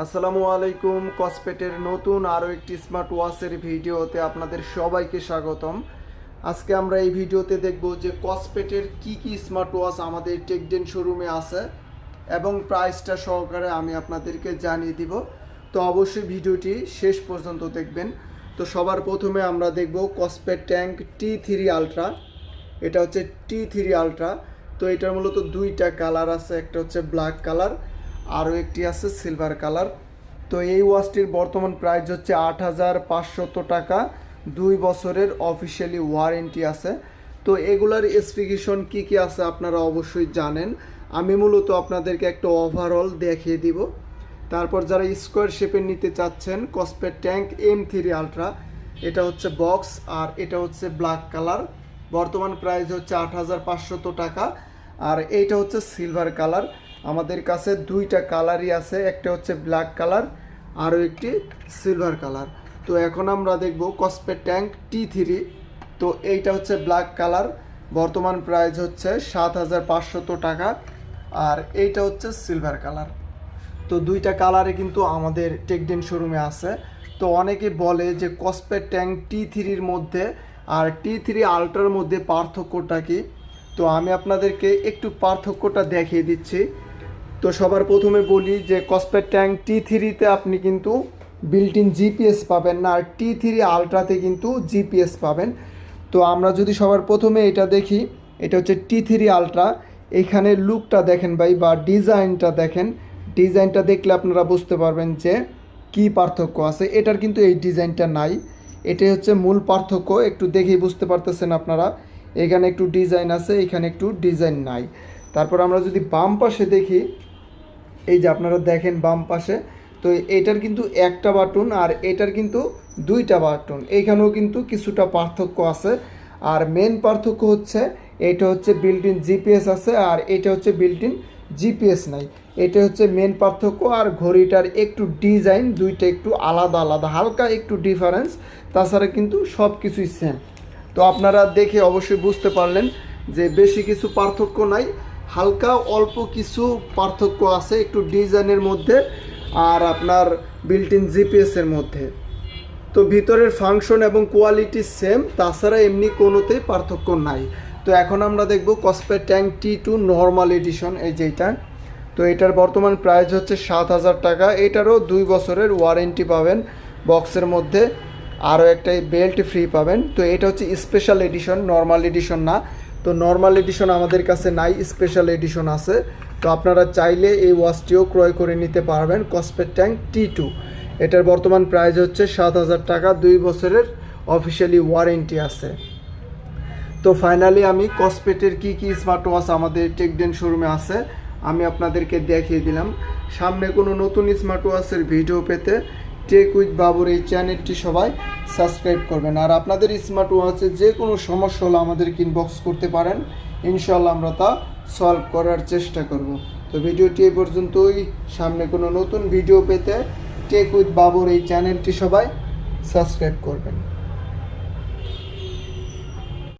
আসসালামু আলাইকুম, কসপেটের নতুন আরও একটি স্মার্ট ওয়াচের ভিডিওতে আপনাদের সবাইকে স্বাগতম। আজকে আমরা এই ভিডিওতে দেখব যে কসপেটের কি কি স্মার্ট ওয়াচ আমাদের টেকডেন শোরুমে আছে এবং প্রাইসটা সহকারে আমি আপনাদেরকে জানিয়ে দিব। তো অবশ্যই ভিডিওটি শেষ পর্যন্ত দেখবেন। তো সবার প্রথমে আমরা দেখব Kospet tank T three ultra এটা হচ্ছে টি থ্রি আলট্রা তো এটার মূলত দুইটা কালার আছে, একটা হচ্ছে ব্ল্যাক কালার। আরও একটি আছে সিলভার কালার তো এই ওয়াচটির বর্তমান প্রাইস হচ্ছে আট হাজার পাঁচশত টাকা। দুই বছরের অফিসিয়ালি ওয়ারেন্টি আছে। তো এগুলার স্পেসিফিকেশন কি কি আছে আপনারা অবশ্যই জানেন। আমি মূলত আপনাদেরকে একটা ওভারঅল দেখিয়ে দিব। তারপর যারা স্কোয়ার শেপের নিতে চাচ্ছেন Kospet tank M three ultra এটা হচ্ছে বক্স আর এটা হচ্ছে ব্ল্যাক কালার বর্তমান প্রাইস হচ্ছে আট টাকা। আর এইটা হচ্ছে সিলভার কালার আমাদের কাছে দুইটা কালারই আছে, একটা হচ্ছে ব্ল্যাক কালার আরও একটি সিলভার কালার তো এখন আমরা দেখব কসপেট ট্যাঙ্ক টি থ্রি তো এইটা হচ্ছে ব্ল্যাক কালার বর্তমান প্রাইস হচ্ছে সাত হাজার টাকা, আর এইটা হচ্ছে সিলভার কালার তো দুইটা কালারে কিন্তু আমাদের টেকডেন শোরুমে আছে। তো অনেকে বলে যে কসপেট ট্যাঙ্ক টি থ্রির মধ্যে আর টি থ্রি আল্ট্রার মধ্যে পার্থক্যটা কি? তো আমি আপনাদেরকে একটু পার্থক্যটা দেখিয়ে দিচ্ছি। তো সবার প্রথমে বলি যে কসপেট ট্যাঙ্ক টি থ্রিতে আপনি কিন্তু বিল্ট ইন জিপিএস পাবেন না, আর টি থ্রি আলট্রাতে কিন্তু জিপিএস পাবেন। তো আমরা যদি সবার প্রথমে এটা দেখি, এটা হচ্ছে টি থ্রি আলট্রা এইখানে লুকটা দেখেন ভাই, বা ডিজাইনটা দেখেন। ডিজাইনটা দেখলে আপনারা বুঝতে পারবেন যে কি পার্থক্য আছে। এটার কিন্তু এই ডিজাইনটা নাই। এটাই হচ্ছে মূল পার্থক্য। একটু দেখেই বুঝতে পারতেছেন আপনারা। এখানে একটু ডিজাইন আছে, এখানে একটু ডিজাইন নাই। তারপর আমরা যদি বাম পাশে দেখি এই যে আপনারা দেখেন বাম পাশে, তো এটার কিন্তু একটা বাটন আর এটার কিন্তু দুইটা বাটন। এইখানেও কিন্তু কিছুটা পার্থক্য আছে। আর মেন পার্থক্য হচ্ছে, এটা হচ্ছে ইন জিপিএস আছে আর এটা হচ্ছে বিল্ট ইন জিপিএস নাই। এটা হচ্ছে মেন পার্থক্য আর ঘড়িটার একটু ডিজাইন দুইটা একটু আলাদা আলাদা, হালকা একটু ডিফারেন্স তাছাড়া কিন্তু সব কিছুই সেম তো আপনারা দেখে অবশ্যই বুঝতে পারলেন যে বেশি কিছু পার্থক্য নাই। হালকা অল্প কিছু পার্থক্য আছে, একটু ডিজাইনের মধ্যে আর আপনার বিল্ট ইন জিপিএসের মধ্যে। তো ভিতরের ফাংশন এবং কোয়ালিটি সেম তাছাড়া এমনি কোনোতেই পার্থক্য নাই। তো এখন আমরা দেখব Kospet tank T two normal edition এই যেটা তো এটার বর্তমান প্রাইস হচ্ছে সাত হাজার টাকা। এটারও দুই বছরের ওয়ারেন্টি পাবেন বক্সের মধ্যে। আরও একটা বেল্ট ফ্রি পাবেন। তো এটা হচ্ছে স্পেশাল এডিশন নর্মাল এডিশন না। তো নর্মাল এডিশন আমাদের কাছে নাই স্পেশাল এডিশন আছে। তো আপনারা চাইলে এই ওয়াচটিও ক্রয় করে নিতে পারবেন কসপেট ট্যাঙ্ক টি টু এটার বর্তমান প্রাইস হচ্ছে সাত হাজার টাকা, দুই বছরের অফিসিয়ালি ওয়ারেন্টি আছে। তো ফাইনালি আমি কসপেটের কি কি স্মার্ট ওয়াচ আমাদের টেকডেন শোরুমে আছে, আমি আপনাদেরকে দেখিয়ে দিলাম। সামনে কোনো নতুন স্মার্ট ওয়াচের ভিডিও পেতে টেক উইথ বাবুর এই চ্যানেলটি সবাই সাবস্ক্রাইব করবেন। আর আপনাদের স্মার্ট ওয়াচে যে কোনো সমস্যা হলে আমাদেরকে ইনবক্স করতে পারেন। ইনশাল্লাহ আমরা তা সলভ করার চেষ্টা করব। তো ভিডিওটি এই পর্যন্তই। সামনে কোনো নতুন ভিডিও পেতে টেক উইথ বাবুর এই চ্যানেলটি সবাই সাবস্ক্রাইব করবেন।